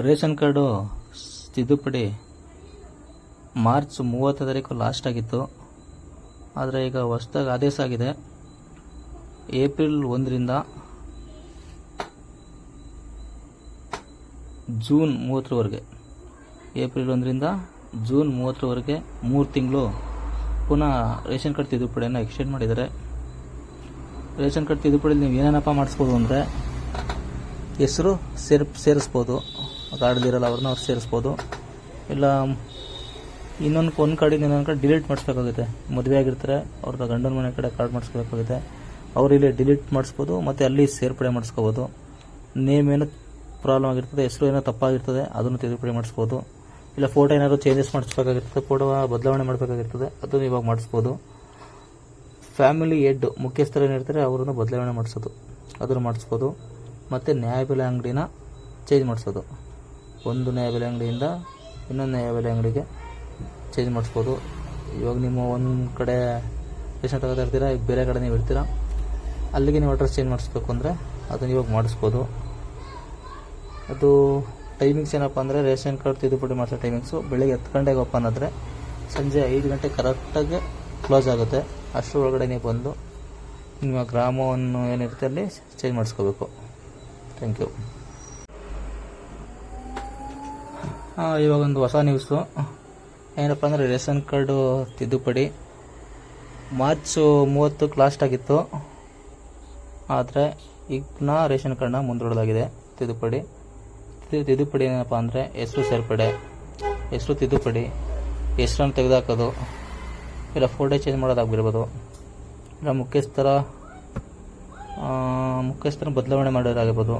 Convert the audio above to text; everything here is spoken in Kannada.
ರೇಷನ್ ಕಾರ್ಡು ತಿದ್ದುಪಡಿ ಮಾರ್ಚ್ ಮೂವತ್ತು ತಾರೀಕು ಲಾಸ್ಟ್ ಆಗಿತ್ತು. ಆದರೆ ಈಗ ಹೊಸ್ದಾಗಿ ಆದೇಶ ಆಗಿದೆ. ಏಪ್ರಿಲ್ ಒಂದರಿಂದ ಜೂನ್ ಮೂವತ್ತರವರೆಗೆ, ಏಪ್ರಿಲ್ ಒಂದರಿಂದ ಜೂನ್ ಮೂವತ್ತರವರೆಗೆ ಮೂರು ತಿಂಗಳು ಪುನಃ ರೇಷನ್ ಕಾರ್ಡ್ ತಿದ್ದುಪಡಿಯನ್ನು ಎಕ್ಸ್ಟೆಂಡ್ ಮಾಡಿದ್ದಾರೆ. ರೇಷನ್ ಕಾರ್ಡ್ ತಿದ್ದುಪಡಿಯಲ್ಲಿ ನೀವು ಏನೇನಪ್ಪ ಮಾಡಿಸ್ಬೋದು ಅಂದರೆ ಹೆಸರು ಸೇರ್ ಸೇರಿಸ್ಬೋದು. ಕಾರ್ಡ್ದಿರಲ್ಲ ಅವ್ರನ್ನ ಅವ್ರು ಸೇರಿಸ್ಬೋದು. ಇಲ್ಲ, ಇನ್ನೊಂದು ಒಂದು ಕಾರ್ಡಿಂದ ಇನ್ನೊಂದು ಕಡೆ ಡಿಲೀಟ್ ಮಾಡಿಸ್ಬೇಕಾಗುತ್ತೆ. ಮದುವೆ ಆಗಿರ್ತಾರೆ ಅವ್ರದ್ದು ಗಂಡನ ಮನೆ ಕಡೆ ಕಾರ್ಡ್ ಮಾಡಿಸ್ಬೇಕಾಗುತ್ತೆ. ಅವ್ರು ಇಲ್ಲಿ ಡಿಲೀಟ್ ಮಾಡಿಸ್ಬೋದು, ಮತ್ತು ಅಲ್ಲಿ ಸೇರ್ಪಡೆ ಮಾಡಿಸ್ಕೋಬೋದು. ನೇಮ್ ಏನೋ ಪ್ರಾಬ್ಲಮ್ ಆಗಿರ್ತದೆ, ಹೆಸರು ಏನೋ ತಪ್ಪಾಗಿರ್ತದೆ, ಅದನ್ನು ತಿದ್ದುಪಡಿ ಮಾಡಿಸ್ಬೋದು. ಇಲ್ಲ ಫೋಟೋ ಏನಾದರೂ ಚೇಂಜಸ್ ಮಾಡಿಸ್ಬೇಕಾಗಿರ್ತದೆ ಫೋಟೋ ಬದಲಾವಣೆ ಮಾಡಬೇಕಾಗಿರ್ತದೆ, ಅದನ್ನು ಇವಾಗ ಮಾಡಿಸ್ಬೋದು. ಫ್ಯಾಮಿಲಿ ಹೆಡ್ ಮುಖ್ಯಸ್ಥರು ಏನಿರ್ತಾರೆ ಅವ್ರನ್ನ ಬದಲಾವಣೆ ಮಾಡಿಸೋದು. ಅದನ್ನು ಮಾಡಿಸ್ಬೋದು. ಮತ್ತು ನ್ಯಾಯಬೆಲೆ ಅಂಗಡಿನ ಚೇಂಜ್ ಮಾಡಿಸೋದು. ಒಂದು ನ್ಯಾಯಬೆಲೆ ಅಂಗಡಿಯಿಂದ ಇನ್ನೊಂದು ನ್ಯಾಯಬೆಲೆ ಅಂಗಡಿಗೆ ಚೇಂಜ್ ಮಾಡಿಸ್ಬೋದು. ಇವಾಗ ನಿಮ್ಮ ಒಂದು ಕಡೆ ರೇಷನ್ ತಗೋತಾ ಇರ್ತೀರಾ ಈಗ ಬೇರೆ ಕಡೆ ನೀವು ಇರ್ತೀರಾ, ಅಲ್ಲಿಗೆ ನೀವು ಅಡ್ರೆಸ್ ಚೇಂಜ್ ಮಾಡಿಸ್ಬೇಕು ಅಂದರೆ ಅದನ್ನು ಇವಾಗ ಮಾಡಿಸ್ಬೋದು. ಅದು ಟೈಮಿಂಗ್ಸ್ ಏನಪ್ಪ ಅಂದರೆ ರೇಷನ್ ಕಾರ್ಡ್ ತಿದ್ದುಪಡಿ ಮಾಡಿಸೋ ಟೈಮಿಂಗ್ಸು ಬೆಳಿಗ್ಗೆ ಹತ್ತು ಗಂಟೆಗೆ ಓಪನ್ ಆದರೆ ಸಂಜೆ ಐದು ಗಂಟೆ ಕರೆಕ್ಟಾಗಿ ಕ್ಲೋಸ್ ಆಗುತ್ತೆ. ಅಷ್ಟರ ಒಳಗಡೆ ನೀವು ಬಂದು ನಿಮ್ಮ ಗ್ರಾಮವನ್ನು ಏನಿರುತ್ತೆ ಅಲ್ಲಿ ಚೇಂಜ್ ಮಾಡಿಸ್ಕೋಬೇಕು. ಥ್ಯಾಂಕ್ ಯು ಇವಾಗ ಒಂದು ಹೊಸ ನ್ಯೂಸು ಏನಪ್ಪ ಅಂದರೆ ರೇಷನ್ ಕಾರ್ಡು ತಿದ್ದುಪಡಿ. ಮಾರ್ಚು ಮೂವತ್ತಕ್ಕೆ ಲಾಸ್ಟ್ ಆಗಿತ್ತು. ಆದರೆ ಈಗ ನಾ ರೇಷನ್ ಕಾರ್ಡ್ನ ಮುಂದೂಡಲಾಗಿದೆ ತಿದ್ದುಪಡಿ. ತಿದ್ದುಪಡಿ ಏನಪ್ಪ ಅಂದರೆ ಹೆಸರು ಸೇರ್ಪಡೆ. ಹೆಸರು ತಿದ್ದುಪಡಿ. ಹೆಸರನ್ನು ತೆಗೆದುಹಾಕೋದು ಇಲ್ಲ ಫೋಟೋ ಚೇಂಜ್ ಮಾಡೋದಾಗಿರ್ಬೋದು ಇಲ್ಲ ಮುಖ್ಯಸ್ಥರ ಮುಖ್ಯಸ್ಥರ ಬದಲಾವಣೆ ಮಾಡೋದಾಗಿರ್ಬೋದು